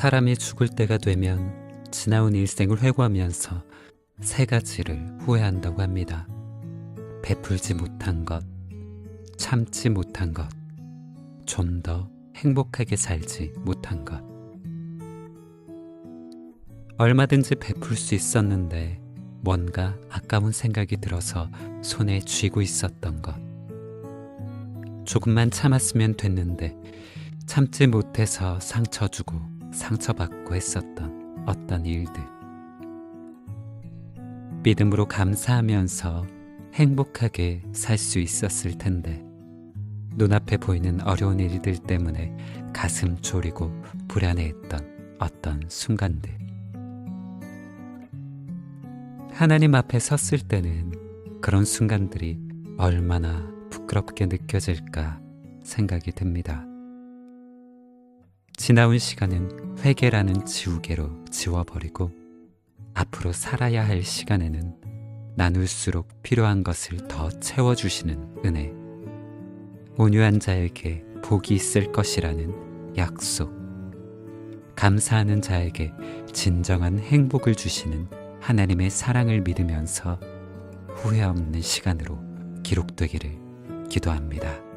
사람이 죽을 때가 되면 지나온 일생을 회고하면서 세 가지를 후회한다고 합니다. 베풀지 못한 것, 참지 못한 것, 좀 더 행복하게 살지 못한 것. 얼마든지 베풀 수 있었는데 뭔가 아까운 생각이 들어서 손에 쥐고 있었던 것. 조금만 참았으면 됐는데 참지 못해서 상처 주고 상처받고 했었던 어떤 일들. 믿음으로 감사하면서 행복하게 살 수 있었을 텐데 눈앞에 보이는 어려운 일들 때문에 가슴 졸이고 불안해했던 어떤 순간들. 하나님 앞에 섰을 때는 그런 순간들이 얼마나 부끄럽게 느껴질까 생각이 듭니다. 지나온 시간은 회개라는 지우개로 지워버리고 앞으로 살아야 할 시간에는 나눌수록 필요한 것을 더 채워주시는 은혜. 온유한 자에게 복이 있을 것이라는 약속. 감사하는 자에게 진정한 행복을 주시는 하나님의 사랑을 믿으면서 후회 없는 시간으로 기록되기를 기도합니다.